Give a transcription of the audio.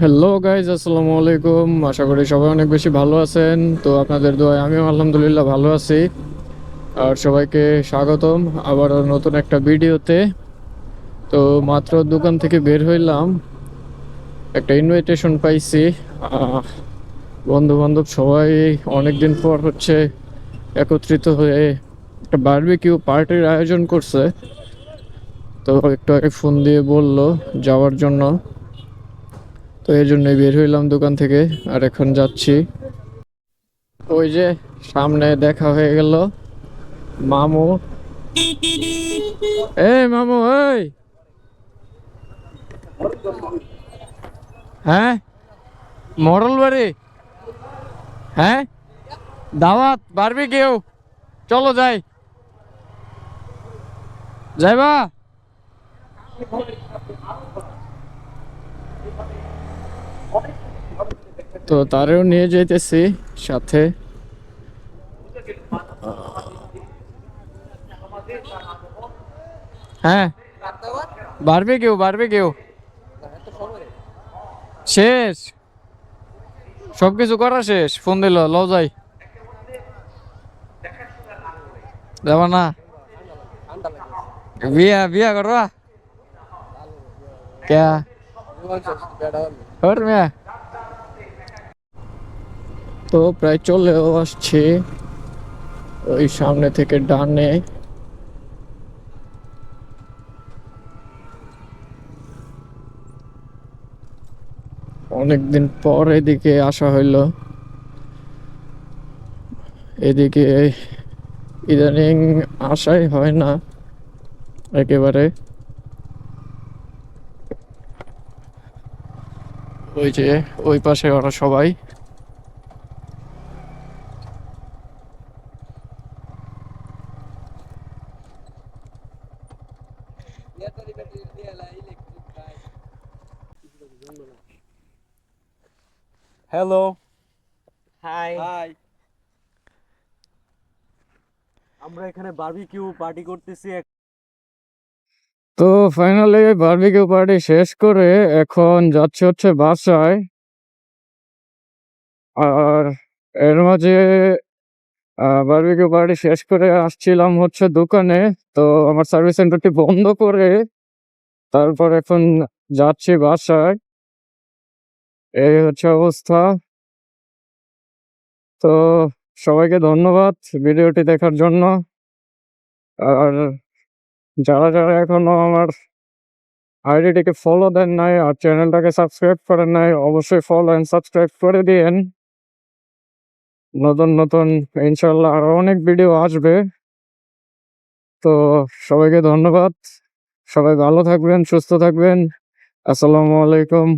Hello guys আসসালামু আলাইকুম। আশা করি সবাই অনেক বেশি ভালো আছেন। তো আপনাদের দোয়ায় আমিও আলহামদুলিল্লাহ ভালো আছি। আর সবাইকে স্বাগতম আবার নতুন একটা ভিডিওতে। তো মাত্র দোকান থেকে বের হইলাম। একটা ইনভাইটেশন পাইছি। বন্ধু বান্ধব সবাই অনেক দিন পর হচ্ছে একত্রিত হয়ে একটা বারবিকিউ পার্টির আয়োজন করছে। তো একটু আগে ফোন দিয়ে বলল যাওয়ার জন্য। তো এই জন্যই বের হইলাম দোকান থেকে, আর এখন যাচ্ছি। ওই যে সামনে দেখা হয়ে গেল মামু। এই মামু, এই! হ্যাঁ? মরল বাড়ি? হ্যাঁ? দাওয়াত পারবি কেউ চলো যাই। যাইবা? তো তারেও নিয়ে যাইতেছি সাথে। হ্যাঁ। বাড়বে কেউ বাড়বে কেউ। শেষ। সব কিছু করা শেষ। ফোন দিল, লও যাই। যাবা না। বিয়া বিয়া করবা? কে তো প্রায় চলেও আসছে। ওই সামনে থেকে ডানে। অনেকদিন পর এদিকে আসা হইল। এদিকে ইদানিং আসাই হয় না। একেবারে। ওই যে ওই পাশে ওরা সবাই। হ্যালো হাই হাই আমরা এখানে বারবিকিউ পার্টি করতেছি এক- তো ফাইনালি বারবিকিউ পার্টি শেষ করে এখন যাচ্ছে হচ্ছে বাসায়। আর এর মাঝে বারবিকিউ পার্টি শেষ করে আসছিলাম হচ্ছে দোকানে। তো আমার সার্ভিস সেন্টারটি বন্ধ করে তারপর এখন যাচ্ছি বাসায়। এই হচ্ছে অবস্থা। তো সবাইকে ধন্যবাদ ভিডিওটি দেখার জন্য। আর যারা যারা এখনও আমার আইডিটিকে ফলো দেন নাই আর চ্যানেলটাকে সাবস্ক্রাইব করেন নাই, অবশ্যই ফলো অ্যান্ড সাবস্ক্রাইব করে দিয়েন। নতুন নতুন ইনশাল্লাহ আরও অনেক ভিডিও আসবে। তো সবাইকে ধন্যবাদ। সবাই ভালো থাকবেন, সুস্থ থাকবেন। আসসালামু আলাইকুম।